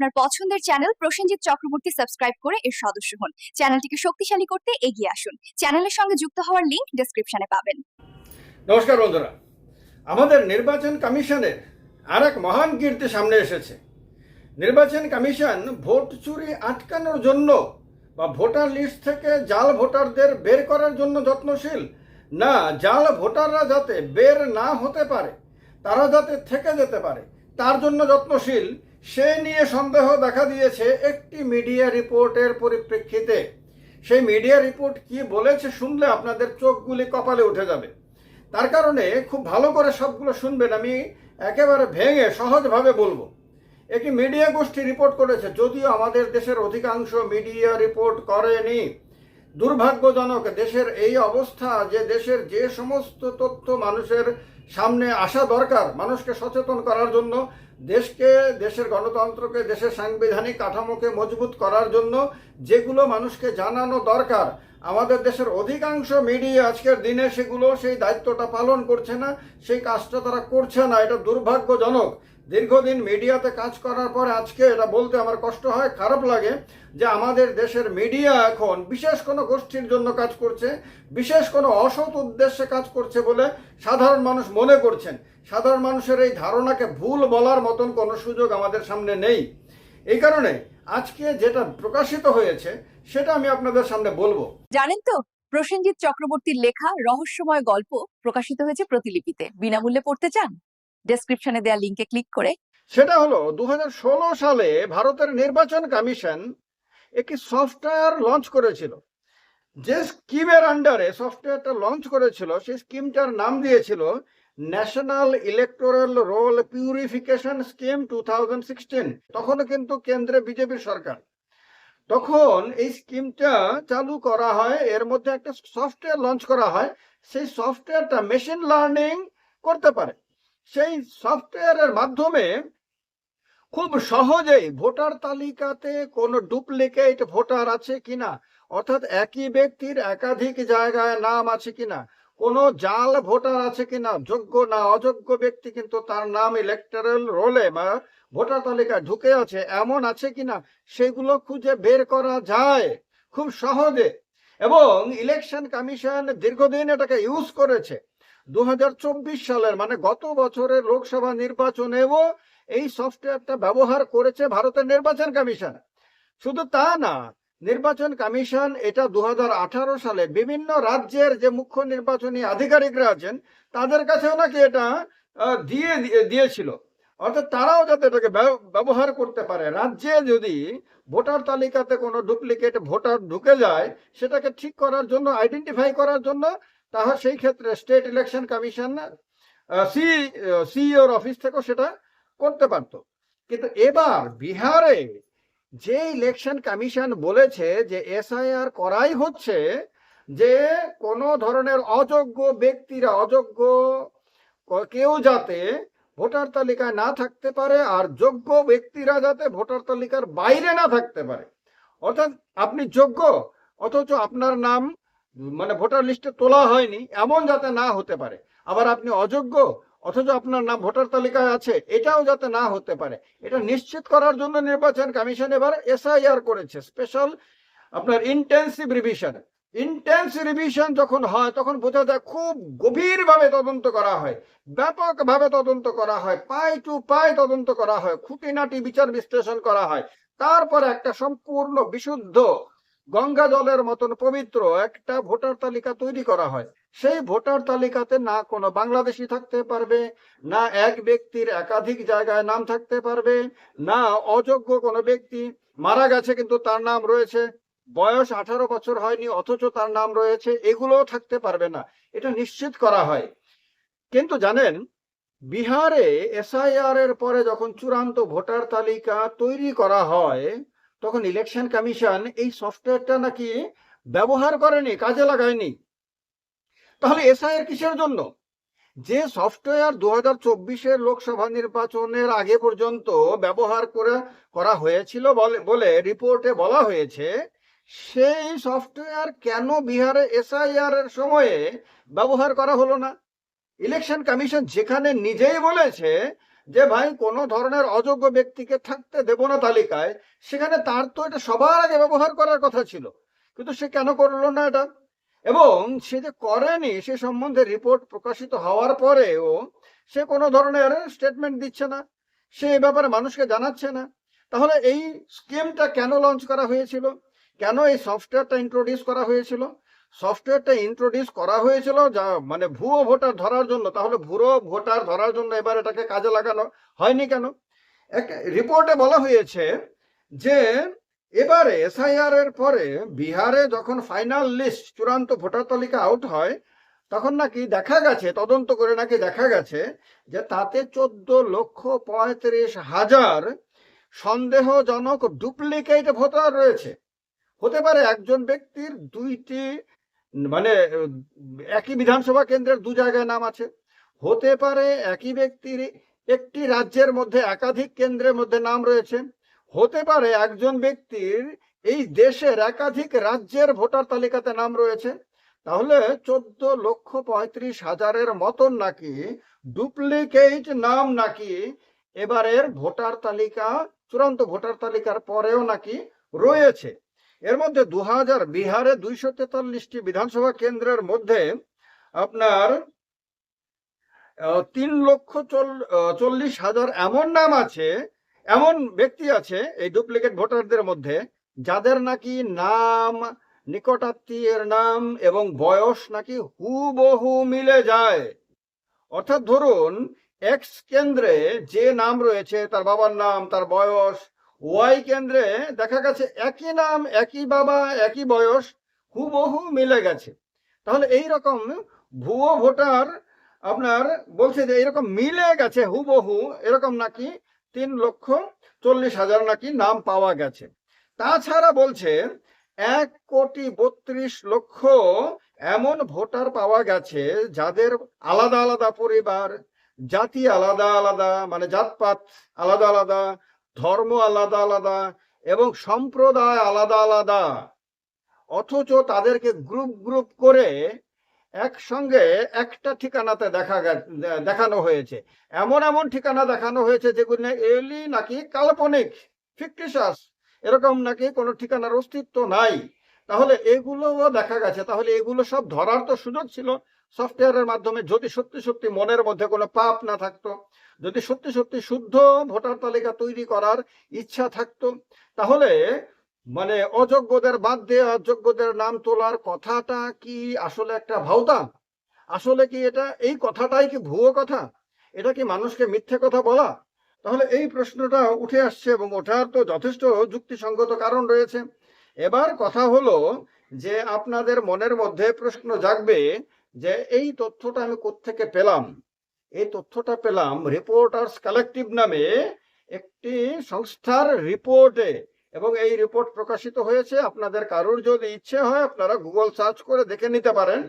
আপনার পছন্দের channel Prosenjit Chakraborty subscribe করে এর সদস্য হন। চ্যানেলটিকে শক্তিশালী করতে এগিয়ে আসুন। চ্যানেলের সঙ্গে যুক্ত হওয়ার লিংক ডেসক্রিপশনে পাবেন। নমস্কার বন্ধুরা। আমাদের নির্বাচন কমিশনের আর এক মহান কীর্তি সামনে এসেছে। নির্বাচন কমিশন ভোট চুরি আটকানোর জন্য বা ভোটার লিস্ট থেকে জাল ভোটারদের বের করার জন্য যত্নশীল? না, জাল ভোটাররা যাতে বের না হতে পারে, তারা যাতে থেকে যেতে পারে, তার জন্য যত্নশীল? সে নিয়ে সন্দেহ দেখা দিয়েছে একটি মিডিয়া রিপোর্টের পরিপ্রেক্ষিতে। সেই মিডিয়া রিপোর্ট কি বলেছে শুনলে আপনাদের চোখগুলি কপালে উঠে যাবে। তার কারণে খুব ভালো করে সবগুলো শুনবেন, আমি একেবারে ভেঙে সহজভাবে বলব। একটি মিডিয়া গোষ্ঠী রিপোর্ট করেছে, যদিও আমাদের দেশের অধিকাংশ মিডিয়া রিপোর্ট করেনি। দুর্ভাগ্যজনক, দেশের এই অবস্থা যে দেশের যে সমস্ত তথ্য মানুষের সামনে আসা দরকার, মানুষকে সচেতন করার জন্য দেশকে, দেশের গণতন্ত্রকে, দেশের সাংবিধানিক কাঠামোকে মজবুত করার জন্য যেগুলো মানুষকে জানানো দরকার, আমাদের দেশের অধিকাংশ মিডিয়া আজকের দিনে সেগুলো, সেই দায়িত্বটা পালন করছে না, সেই কাজটা তারা করছে না, এটা দুর্ভাগ্যজনক। দীর্ঘদিন মিডিয়াতে কাজ করার পর আজকে এটা বলতে আমার কষ্ট হয়, খারাপ লাগে যে আমাদের দেশের মিডিয়া এখন বিশেষ কোনো গোষ্ঠীর জন্য কাজ করছে, বিশেষ কোনো অসৎ উদ্দেশ্যে কাজ করছে বলে সাধারণ মানুষ মনে করছেন। সাধারণ মানুষের এই ধারণাকে ভুল বলার মতন কোনো সুযোগ আমাদের সামনে নেই। এই কারণে আজকে যেটা প্রকাশিত হয়েছে সেটা আমি আপনাদের সামনে বলব। জানেন তো প্রসেনজিৎ চক্রবর্তীর লেখা রহস্যময় গল্প প্রকাশিত হয়েছে প্রতিলিপিতে। বিনামূল্যে পড়তে চান? ডেসক্রিপশনে দেওয়া লিংকে ক্লিক করে। সেটা হলো দু হাজার ষোলো সালে ভারতের নির্বাচন কমিশন একটি সফটওয়্যার লঞ্চ করেছিল। যে স্কিমের আন্ডারে সফটওয়্যারটা লঞ্চ করেছিল সেই স্কিমটার নাম দিয়েছিল national electoral roll purification scheme two তখনও কিন্তু কেন্দ্রে বিজেপির সরকার। তখন এই স্কিমটা চালু করা হয়, এর মধ্যে একটা সফটওয়্যার লঞ্চ করা হয়। সেই সফটওয়্যারটা মেশিন লার্নিং করতে পারে। সেই সফটওয়্যারের মাধ্যমে খুব সহজেই ভোটার তালিকাতে কোনো ডুপ্লিকেট ভোটার আছে কিনা, অর্থাৎ একই ব্যক্তির একাধিক জায়গায় নাম আছে কিনা কোনো জাল ভোটার আছে কিনা, যোগ্য না অযোগ্য ব্যক্তি কিন্তু তার নাম ইলেকটোরাল রোলে বা ভোটার তালিকায় ঢুকে আছে, এমন আছে কিনা, সেগুলো খুঁজে বের করা যায় খুব সহজে। এবং ইলেকশন কমিশন দীর্ঘদিন এটাকে ইউজ করেছে। দু হাজার চব্বিশ সালের মানে গত বছরের লোকসভা নির্বাচনেও এই সফটওয়্যারটা ব্যবহার করেছে ভারতের নির্বাচন কমিশন শুধু তা না নির্বাচন কমিশন এটা দু হাজার আঠারো সালে বিভিন্ন রাজ্যের যে মুখ্য নির্বাচনী আধিকারিকরা আছেন, তাদের কাছেও নাকি এটা দিয়ে দিয়ে- দিয়েছিল। অর্থাৎ তারাও যাতে এটাকে ব্যব- ব্যবহার করতে পারে। রাজ্যে যদি ভোটার তালিকাতে কোনো ডুপ্লিকেট ভোটার ঢুকে যায়, সেটাকে ঠিক করার জন্য আইডেন্টিফাই করার জন্য তাহলে সেই ক্ষেত্রে স্টেট ইলেকশন কমিশন সি সিইওর অফিস থেকেও সেটা করতে পারতো। কিন্তু এবার বিহারে যে ইলেকশন কমিশন বলেছে যে এসআইআর করাই হচ্ছে যে কোনো ধরনের অযোগ্য ব্যক্তিরা, অযোগ্য কেউ যাতে ভোটার তালিকায় না থাকতে পারে আর যোগ্য ব্যক্তিরা যাতে ভোটার তালিকার বাইরে না থাকতে পারে। অর্থাৎ আপনি যোগ্য, অথচ আপনার নাম মানে ভোটার লিস্টে তোলা হয়নি, এমন যাতে না হতে পারে। আবার আপনি অযোগ্য অথচ আপনার নাম ভোটার তালিকায় আছে, এটাও যাতে না হতে পারে। এটা নিশ্চিত করার জন্য নির্বাচন কমিশন এবার এসআইআর করেছে স্পেশাল আপনার ইন্টেন্সিভ রিভিশন ইন্টেন্স রিভিশন যখন হয়, তখন বোঝা যায় খুব গভীরভাবে তদন্ত করা হয়, ব্যাপকভাবে তদন্ত করা হয়, পাই টু পাই তদন্ত করা হয়, খুঁটিনাটি বিচার বিশ্লেষণ করা হয়। তারপর একটা সম্পূর্ণ বিশুদ্ধ গঙ্গা জলের মতন পবিত্র একটা ভোটার তালিকা তৈরি করা হয়। সেই ভোটার তালিকাতে না কোনো বাংলাদেশি থাকতে পারবে, না এক ব্যক্তির একাধিক জায়গায় নাম থাকতে পারবে, না অযোগ্য কোনো ব্যক্তি মারা গেছে কিন্তু তার নাম রয়েছে, বয়স আঠারো বছর হয়নি অথচ তার নাম রয়েছে, এগুলোও থাকতে পারবে না। এটা নিশ্চিত করা হয়। কিন্তু জানেন, বিহারে এসআইআর এর পরে যখন চূড়ান্ত ভোটার তালিকা তৈরি করা হয়, তখন ইলেকশন কমিশন এই সফটওয়্যারটা নাকি ব্যবহার করেনি, কাজে লাগায়নি। তাহলে এসআইআর কিসের জন্য? যে সফটওয়্যার দু হাজার চব্বিশের লোকসভা নির্বাচনের আগে পর্যন্ত ব্যবহার করে করা হয়েছিল বলে- রিপোর্টে বলা হয়েছে, সেই সফটওয়্যার কেন বিহারে এসআইআর এর সময়ে ব্যবহার করা হলো না? ইলেকশন কমিশন যেখানে নিজেই বলেছে যে, ভাই, কোনো ধরনের অযোগ্য ব্যক্তিকে থাকতে দেব না তালিকায়, সেখানে তার তো এটা সবার আগে ব্যবহার করার কথা ছিল। কিন্তু সে কেন করল না এটা? এবং সে যে করেনি, সে সম্বন্ধে রিপোর্ট প্রকাশিত হওয়ার পরেও সে কোনো ধরনের স্টেটমেন্ট দিচ্ছে না, সে এ ব্যাপারে মানুষকে জানাচ্ছে না। তাহলে এই স্কিমটা কেন লঞ্চ করা হয়েছিল? কেন এই সফটওয়্যারটা ইন্ট্রোডিউস করা হয়েছিল? সফটওয়্যারটা ইন্ট্রোডিউস করা হয়েছিল যা মানে ভুয়ো ভোটার ধরার জন্য। তাহলে ভুয়ো ভোটার ধরার জন্য এবার এটাকে কাজে লাগানো হয়নি কেন? এক রিপোর্টে বলা হয়েছে যে এবারে এসআইআর এর পরে বিহারে যখন ফাইনাল লিস্ট চূড়ান্ত ভোটার তালিকা আউট হয়, তখন নাকি দেখা গেছে, তদন্ত করে নাকি দেখা গেছে যে তাতে চোদ্দ লক্ষ পঁয়ত্রিশ হাজার সন্দেহজনক ডুপ্লিকেট ভোটার রয়েছে। হতে পারে একজন ব্যক্তির দুইটি মানে একই বিধানসভা কেন্দ্রের দু জায়গায় নাম আছে। হতে পারে একই ব্যক্তির একটি রাজ্যের মধ্যে একাধিক কেন্দ্রের মধ্যে নাম রয়েছে। হতে পারে একজন ব্যক্তির এই দেশের একাধিক রাজ্যের ভোটার তালিকাতে নাম রয়েছে। তাহলে চোদ্দ লক্ষ পঁয়ত্রিশ হাজারের মতন নাকি ডুপ্লিকেট নাম নাকি এবারের ভোটার তালিকা, চূড়ান্ত ভোটার তালিকার পরেও নাকি রয়েছে। এর মধ্যে দু হাজার বিহারে দুইশো তেতাল্লিশটি বিধানসভা কেন্দ্রের মধ্যে আপনার তিন লক্ষ চল- চল্লিশ হাজার এমন নাম আছে এমন ব্যক্তি আছে এই ডুপ্লিকেট ভোটারদের মধ্যে যাদের নাকি নাম, নিকটাত্মীয়ের নাম এবং বয়স নাকি হুবহু মিলে যায়। অর্থাৎ ধরুন এক্স কেন্দ্রে যে নাম রয়েছে, তার বাবার নাম, তার বয়স ওয়াই কেন্দ্রে দেখা গেছে একই নাম, একই বাবা, একই বয়স, হুবহু মিলে গেছে। তাহলে এই রকম ভুয়ো ভোটার আপনার বলছে যে এরকম মিলে গেছে, হুবহু, এরকম নাকি তিন লক্ষ চল্লিশ হাজার নাকি নাম পাওয়া গেছে। তাছাড়া বলছে এক কোটি বত্রিশ লক্ষ এমন ভোটার পাওয়া গেছে যাদের আলাদা আলাদা পরিবার, জাতি আলাদা আলাদা মানে জাতপাত আলাদা আলাদা, ধর্ম আলাদা আলাদা এবং সম্প্রদায় আলাদা আলাদা। অথচ তাদেরকে গ্রুপ গ্রুপ করে একসঙ্গে একটা ঠিকানাতে দেখা দেখানো হয়েছে। এমন এমন ঠিকানা দেখানো হয়েছে যেগুলো এলি নাকি কাল্পনিক, ফিকটিশাস, এরকম নাকি কোনো ঠিকানার অস্তিত্ব নাই। তাহলে এগুলোও দেখা গেছে। তাহলে এগুলো সব ধরার তো সুযোগ ছিল। সফটওয়্যারের মাধ্যমে যদি সত্যি সত্যি মনের মধ্যে কোনো পাপ না থাকতো, যদি সত্যি সত্যি শুদ্ধ ভোটার তালিকা তৈরি করার ইচ্ছা থাকতো, তাহলে মানে অযোগ্যদের বাদ দিয়ে অযোগ্যদের নাম তোলার কথাটা কি আসলে একটা ভাওতা? আসলে কি এটা, এই কথাটাই কি ভুয়ো কথা? এটা কি মানুষকে মিথ্যে কথা বলা? তাহলে এই প্রশ্নটা উঠে আসছে এবং ওঠার তো যথেষ্ট যুক্তিসঙ্গত কারণ রয়েছে। এবার কথা হলো যে আপনাদের মনের মধ্যে প্রশ্ন জাগবে যে এই তথ্যটা আমি কোত্থেকে পেলাম? এই তথ্যটা পেলাম রিপোর্টার্স কালেকটিভ নামে একটি সংস্থার রিপোর্টে। এবং এই রিপোর্ট প্রকাশিত হয়েছে, আপনাদের কারোর যদি ইচ্ছে হয়, আপনারা গুগল সার্চ করে দেখে নিতে পারেন।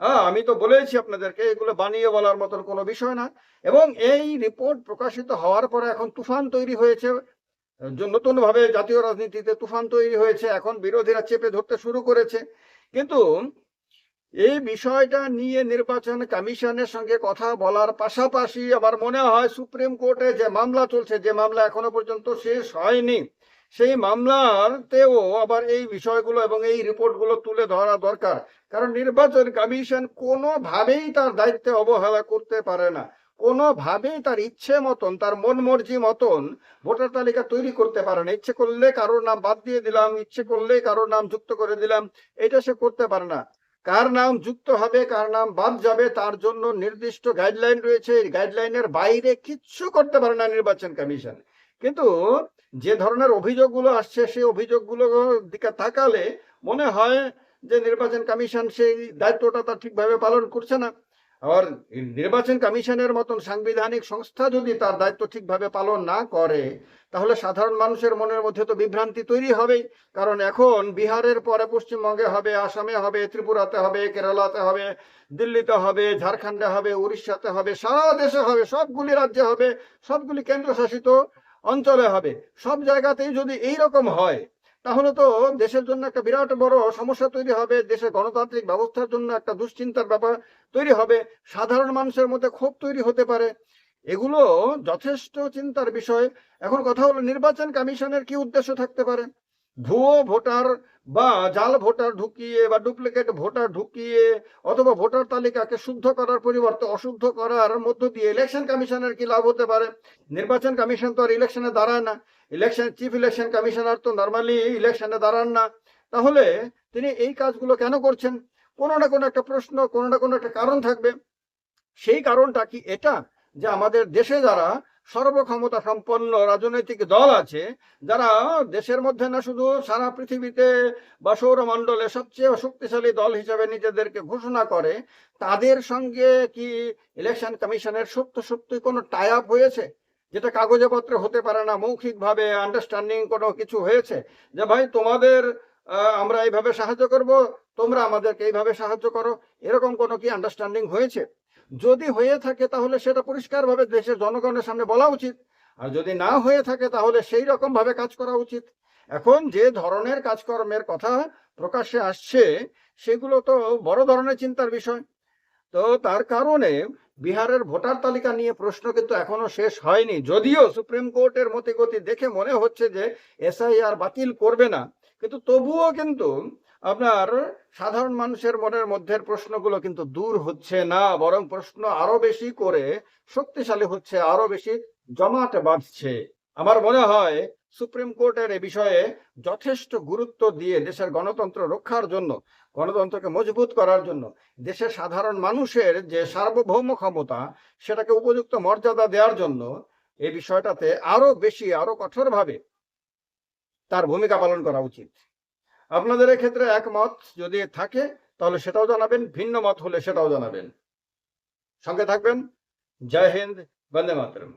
হ্যাঁ আমি তো বলেছি আপনাদেরকে, এগুলো বানিয়ে বলার মতন কোনো বিষয় না। এবং এই রিপোর্ট প্রকাশিত হওয়ার পরে এখন তুফান তৈরি হয়েছে। নতুন ভাবে জাতীয় রাজনীতিতে তুফান তৈরি হয়েছে, এখন বিরোধীরা চেপে ধরতে শুরু করেছে। কিন্তু এই বিষয়টা নিয়ে নির্বাচন কমিশনের সঙ্গে কথা বলার পাশাপাশি আমার মনে হয় সুপ্রিম কোর্টে যে মামলা চলছে, যে মামলা এখনও পর্যন্ত শেষ হয়নি সেই মামলাতেও আবার এই বিষয়গুলো এবং এই রিপোর্টগুলো তুলে ধরা দরকার। কারণ নির্বাচন কমিশন কোনোভাবেই তার দায়িত্বে অবহেলা করতে পারে না। কোনোভাবেই তার ইচ্ছে মতন, তার মন মর্জি মতন ভোটার তালিকা তৈরি করতে পারে না। ইচ্ছে করলে কারোর নাম বাদ দিয়ে দিলাম, ইচ্ছে করলে কারোর নাম যুক্ত করে দিলাম এটা সে করতে পারে না। কার নাম যুক্ত হবে, কার নাম বাদ যাবে, তার জন্য নির্দিষ্ট গাইডলাইন রয়েছে। গাইডলাইনের বাইরে কিচ্ছু করতে পারে না নির্বাচন কমিশন। কিন্তু যে ধরনের অভিযোগগুলো আসছে, সেই অভিযোগগুলোর দিকে তাকালে মনে হয় যে নির্বাচন কমিশন সেই দায়িত্বটা তার ঠিকভাবে পালন করছে না। আর নির্বাচন কমিশনের মতন সাংবিধানিক সংস্থা যদি তার দায়িত্ব ঠিকভাবে পালন না করে, তাহলে সাধারণ মানুষের মনের মধ্যে তো বিভ্রান্তি তৈরি হবেই। কারণ এখন বিহারের পরে পশ্চিমবঙ্গে হবে, আসামে হবে, ত্রিপুরাতে হবে, কেরালাতে হবে, দিল্লিতে হবে, ঝাড়খণ্ডে হবে, উড়িষ্যাতে হবে, সারা দেশে হবে, সবগুলি রাজ্যে হবে, সবগুলি কেন্দ্রশাসিত অঞ্চলে হবে। সব জায়গাতেই যদি এই রকম হয়, তাহলে তো দেশের জন্য একটা বিরাট বড় সমস্যা তৈরি হবে দেশের গণতান্ত্রিক ব্যবস্থার জন্য একটা দুশ্চিন্তার ব্যাপার তৈরি হবে, সাধারণ মানুষের মধ্যে ক্ষোভ তৈরি হতে পারে। এগুলো যথেষ্ট চিন্তার বিষয়। এখন কথা হলো, নির্বাচন কমিশনের কি উদ্দেশ্য থাকতে পারে? ভুয়ো ভোটার বা জাল ভোটার ঢুকিয়ে বা ডুপ্লিকেট ভোটার ঢুকিয়ে অথবা ভোটার তালিকাকে শুদ্ধ করার পরিবর্তে অশুদ্ধ করার মধ্য দিয়ে ইলেকশন কমিশনের কি লাভ হতে পারে? নির্বাচন কমিশন তো আর ইলেকশনে দাঁড়ায় না। ইলেকশন চিফ ইলেকশন কমিশনার তো নর্মালি ইলেকশনে দাঁড়ান না। তাহলে তিনি এই কাজগুলো কেন করছেন? কোনো না কোনো একটা প্রশ্ন, কোনো না কোনো একটা কারণ থাকবে। সেই কারণটা কি এটা? যে আমাদের দেশে যারা সর্বক্ষমতা সম্পন্ন রাজনৈতিক দল আছে, যারা দেশের মধ্যে না শুধু সারা পৃথিবীতে বা সৌরমণ্ডলে সবচেয়ে শক্তিশালী দল হিসেবে নিজেদেরকে ঘোষণা করে, তাদের সঙ্গে কি ইলেকশন কমিশনের সত্য সত্যি কোনো টাই আপ হয়েছে? যেটা কাগজে পত্রে হতে পারে না, মৌখিকভাবে আন্ডারস্ট্যান্ডিং কোনো কিছু হয়েছে? যে ভাই, তোমাদের আমরা এইভাবে সাহায্য করব, তোমরা আমাদেরকে এইভাবে সাহায্য করো, এরকম কোনো কি আন্ডারস্ট্যান্ডিং হয়েছে? যদি হয়ে থাকে তাহলে সেটা পরিষ্কারভাবে দেশের জনগণের সামনে বলা উচিত। আর যদি না হয়ে থাকে তাহলে সেই রকম ভাবে কাজ করা উচিত। এখন যে ধরনের কাজকর্মের কথা প্রকাশ্যে আসছে, সেগুলো তো বড় ধরনের চিন্তার বিষয়। তো তার কারণে বিহারের ভোটার তালিকা নিয়ে প্রশ্ন কিন্তু এখনও শেষ হয়নি। যদিও সুপ্রিম কোর্টের মতিগতি দেখে মনে হচ্ছে যে এসআইআর বাতিল করবে না। কিন্তু তবুও কিন্তু আপনার সাধারণ মানুষের মনের মধ্যে প্রশ্নগুলো কিন্তু দূর হচ্ছে না, বরং প্রশ্ন আরও বেশি করে শক্তিশালী হচ্ছে, আরও বেশি জমাট বাঁধছে। আমার মনে হয় সুপ্রিম কোর্টের এ বিষয়ে যথেষ্ট গুরুত্ব দিয়ে দেশের গণতন্ত্র রক্ষার জন্য, গণতন্ত্রকে মজবুত করার জন্য, দেশের সাধারণ মানুষের যে সার্বভৌম ক্ষমতা, সেটাকে উপযুক্ত মর্যাদা দেওয়ার জন্য এই বিষয়টাতে আরও বেশি, আরও কঠোরভাবে তার ভূমিকা পালন করা উচিত। আপনাদের ক্ষেত্রে একমত যদি থাকে, তাহলে সেটাও জানাবেন, ভিন্ন মত হলে সেটাও জানাবেন। সঙ্গে থাকবেন। জয় হিন্দ, বন্দে মাতরম।